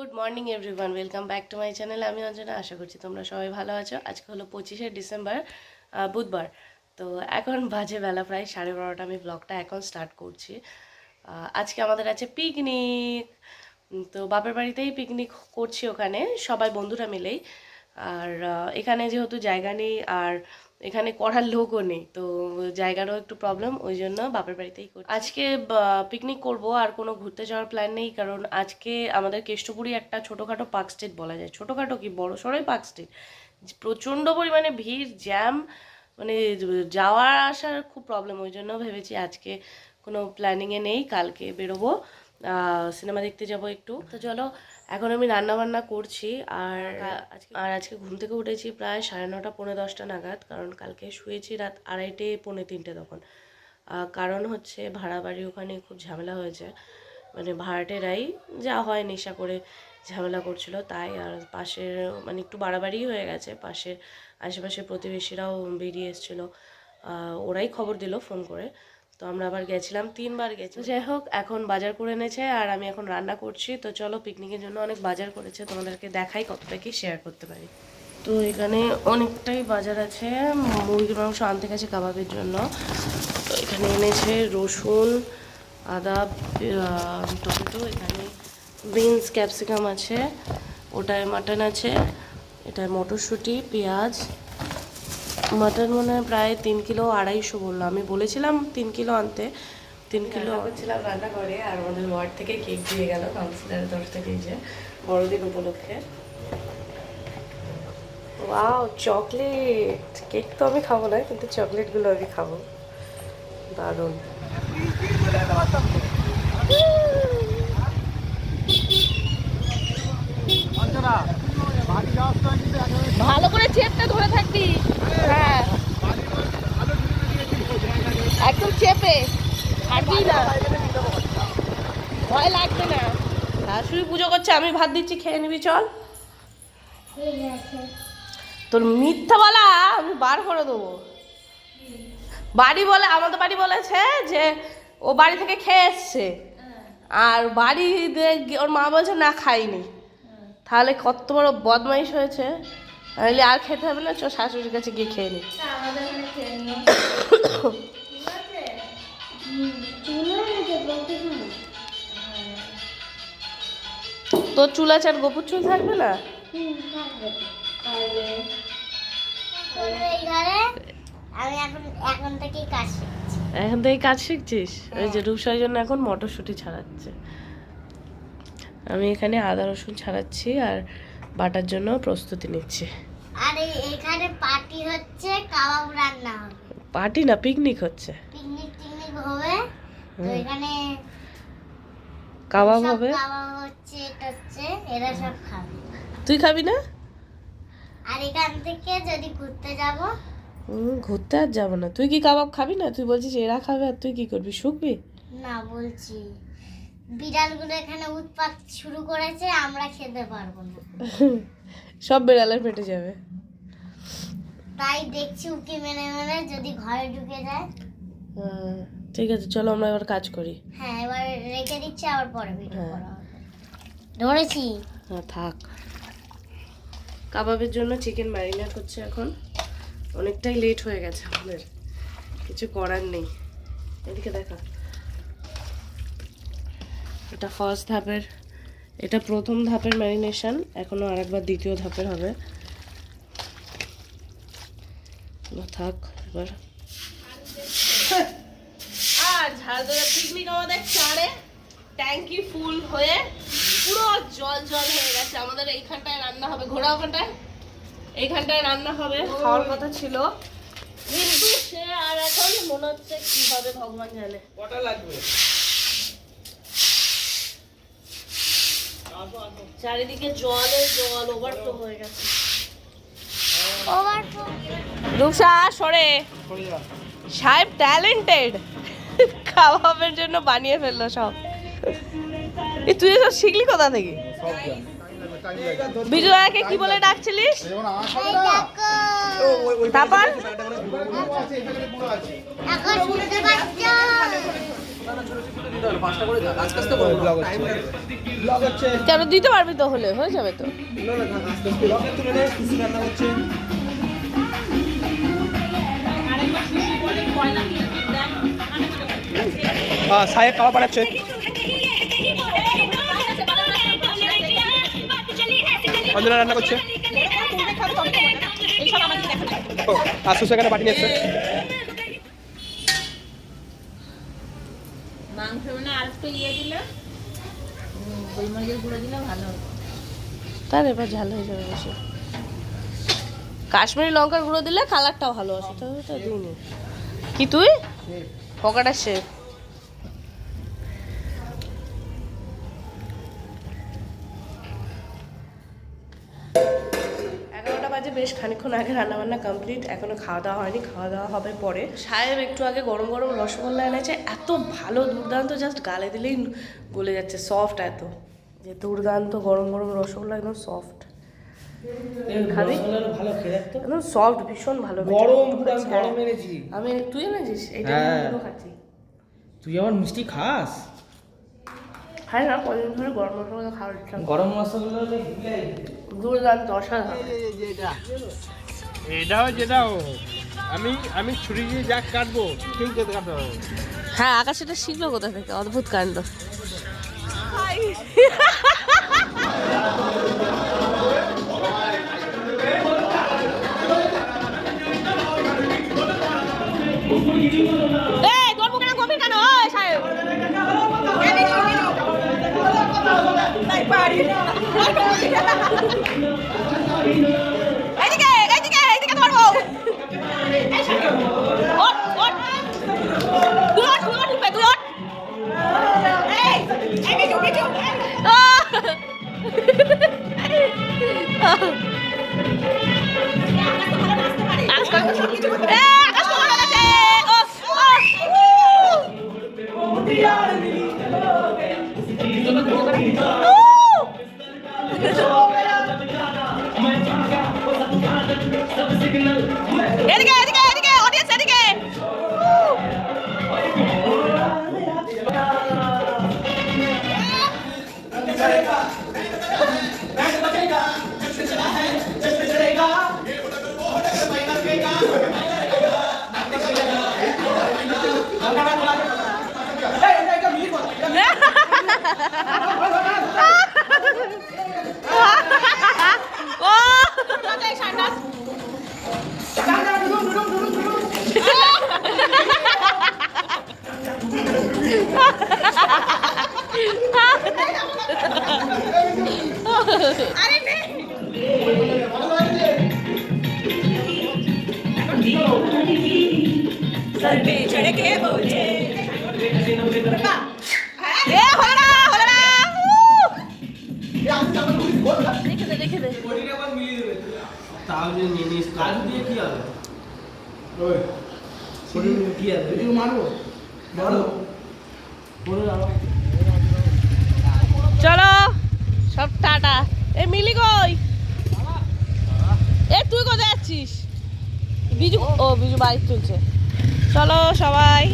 Good morning everyone, welcome back to my channel. আমি অঞ্জনা, আশা করছি তোমরা সবাই ভালো আছো। আজকে হলো পঁচিশে ডিসেম্বর বুধবার। তো এখন বাজে বেলা, প্রায় সাড়ে বারোটা। আমি ব্লগটা এখন স্টার্ট করছি। আজকে আমাদের আছে পিকনিক তো বাপের বাড়িতেই পিকনিক করছি ওখানে, সবাই বন্ধুরা মিলেই। আর এখানে যেহেতু জায়গা নেই, আর এখানে করার লোকও নেই, তো জায়গারও একটু প্রবলেম ওই জন্য বাপের বাড়িতেই করি আজকে পিকনিক করব, আর কোনো ঘুরতে যাওয়ার প্ল্যান নেই, কারণ আজকে আমাদের কেষ্টপুরি একটা ছোটোখাটো পার্ক স্ট্রিট বলা যায়। ছোটোখাটো কি, বড় সড়োই পার্ক স্ট্রিট প্রচণ্ড পরিমাণে ভিড় জ্যাম মানে যাওয়া আসার খুব প্রবলেম ওই জন্য ভেবেছি আজকে কোনো প্ল্যানিংয়ে নেই, কালকে বেরোবো। সিনেমা দেখতে যাব একটু। তো চলো এখন আমি রান্না বান্না করছি আর আজকে? আর আজকে ঘুম থেকে উঠেছি প্রায় সাড়ে নটা পৌনে দশটা নাগাদ কারণ কালকে শুয়েছি রাত আড়াইটে পৌনে তিনটে তখন। কারণ হচ্ছে ভাড়া বাড়ি ওখানে খুব ঝামেলা হয়েছে। মানে ভাড়াটেরাই যা হয় নেশা করে ঝামেলা করছিল তাই আর পাশের মানে একটু বাড়াবাড়ি হয়ে গেছে পাশের আশেপাশের প্রতিবেশীরাও বেরিয়ে এসেছিল। ওরাই খবর দিল ফোন করে। তো আমরা আবার গেছিলাম, তিনবার গেছি যাই হোক, এখন বাজার করে এনেছে আর আমি এখন রান্না করছি। তো চলো পিকনিকের জন্য অনেক বাজার করেছে, তোমাদেরকে দেখাই কতটা কি শেয়ার করতে পারি। তো এখানে অনেকটাই বাজার আছে, মুরগির মাংস আনতে গেছে কাবাবের জন্য। তো এখানে এনেছে রসুন, আদা টমেটো, এখানে বিনস ক্যাপসিকাম আছে, ওটায় মাটন আছে, এটায় মটরশুঁটি, পেঁয়াজ মাটন মনে হয় প্রায় তিন কিলো আড়াইশো বলল। আমি বলেছিলাম তিন কিলো আনতে। তিন কিলো ছিলাম রান্না করে আর আমাদের ওয়ার্ড থেকে কেক দিয়ে গেল কাউন্সিলারের তরফ থেকে যে বড়দিন উপলক্ষে। ওয়াও চকলেট কেক তো আমি খাব না কিন্তু চকলেটগুলো আমি খাব। দারুণ ভালো করে চেপটা ধরে থাকবি হ্যাঁ একদম চেপে ছাড়বি না ভয় লাগবে না করছে আমি ভাত দিচ্ছি খেয়ে নিবি চল। তোর মিথ্যা বলা আমি বার করে দেবো। বাড়ি বলে আমাদের বাড়ি বলেছে যে ও বাড়ি থেকে খেয়ে এসছে। আর বাড়ি ওর মা বলছে না খাইনি। তাহলে কত বড় বদমাইশ হয়েছে। তাহলে আর খেতে হবে না চ শাশুড়ির কাছে গিয়ে খেয়ে নি। তোর চুল আছে আর গোপুর চুল থাকবে না? আমি এখন থেকে কাজ শিখছিস? ওই যে রূপসার জন্য এখন মটরশুঁটি ছাড়াচ্ছে। আমি এখানে আদা রসুন ছাড়াচ্ছি আর বাটার জন্য প্রস্তুতি নিচ্ছি। আর এখানে পার্টি হচ্ছে কাবাব রান্না পার্টি না পিকনিক হচ্ছে। পিকনিক টিকনিক হবে। তো এখানে কাবাব হবে? কাবাব হচ্ছে এটা হচ্ছে এরা সব খাবে। তুই খাবি না? আর এখান থেকে যদি ঘুরতে যাব? ঘুরতে আর যাব না। তুই কি কাবাব খাবি না? তুই বলছিস এরা খাবে আর তুই কি করবি? শুকবি? না বলছি। বিড়ালগুলো এখানে উৎপাত শুরু করেছে আমরা খেতে পারব না। সব বেড়ালের পেটে যাবে। তাই দেখছি উকি মেনে মেনে যদি ঘরে ঢুকে যায়। ঠিক আছে চলো আমরা এবার কাজ করি। হ্যাঁ এবার রেখে দিচ্ছি আবার পরে ভিডিও হ্যাঁ। করা ধরেছি। হ্যাঁ থাক। কাবাবের জন্য চিকেন ম্যারিনেট হচ্ছে এখন। অনেকটাই লেট হয়ে গেছে আমাদের। কিছু করার নেই। এদিকে দেখা। এটা ফার্স্ট ধাপের এটা প্রথম ধাপের ম্যারিনেশন এখনও আরেকবার দ্বিতীয় ধাপের হবে। থাক এবার আর ঝাড়দা পিকনিক আমাদের চারে ট্যাঙ্কি ফুল হয়ে পুরো জল জল হয়ে গেছে। আমাদের এইখানটায় রান্না হবে ঘোড়া ওখানটায়? এইখানটায় রান্না হবে। খাওয়ার কথা ছিল। কিন্তু সে আর এখন মনে হচ্ছে কি হবে ভগবান জানে। কটা লাগবে? চারিদিকে জলে জল ওভারফ্লো হয়ে গেছে। রূপসা সরে। সাহেব ট্যালেন্টেড খাওয়াবের জন্য বানিয়ে ফেলল সব। এই তুই এসব শিখলি কোথা থেকে? বিজু দাদাকে কি বলে ডাকছিলিস? তারপর? কেন দিতে পারবি তো হলে? হয়ে যাবে তো। সাহেব খাওয়া বানাচ্ছে অঞ্জনা রান্না করছে। আসু সেখানে বাটি নিচ্ছে মাংস মানে আর একটু ইয়ে দিলে গোলমরিচের গুঁড়ো দিলে ভালো তার এবার ঝাল হয়ে যাবে বেশি। কাশ্মীরি লঙ্কার গুঁড়ো দিলে কালারটাও ভালো আসে। তো তো দিইনি কি তুই? পকাটা শেফ খানিকক্ষণ আগে রান্নাবান্না কমপ্লিট এখনও খাওয়া দাওয়া হয়নি খাওয়া দাওয়া হবে পরে। সাহেব একটু আগে গরম গরম রসগোল্লা এনেছে এত ভালো দুর্দান্ত জাস্ট গালে দিলেই গলে যাচ্ছে সফট এত। যে দুর্দান্ত গরম গরম রসগোল্লা একদম সফট খাবি? একদম সফট ভীষণ ভালো গরম হ্যাঁ। গরম এনেছি। আমি তুই এনেছিস? এইটা হ্যাঁ। খাচ্ছি। তুই আবার মিষ্টি খাস? খাই না কদিন ধরে গরম মশলা খাওয়ার ইচ্ছা গরম মশলা দুর্দান্ত অসাধারণ। এটাও যেটাও আমি আমি ছুরি দিয়ে যা কাটবো ঠিক কেটে কাটবো হ্যাঁ আকাশ এটা শিখলো কোথা থেকে? অদ্ভুত কাণ্ড। Yeah. এদিকে এদিকে দেখে দে দেখে দে। তাহলে নিয়ে নিস কাজু দিয়ে কি হবে? ওই কি হবে? তুই মারবো মারো। বলে দাও। চলো সব টাটা। এ মিলি কই? এ তুই কোথায় যাচ্ছিস? বিজু ও বিজু বাইক তুলছে। চলো সবাই।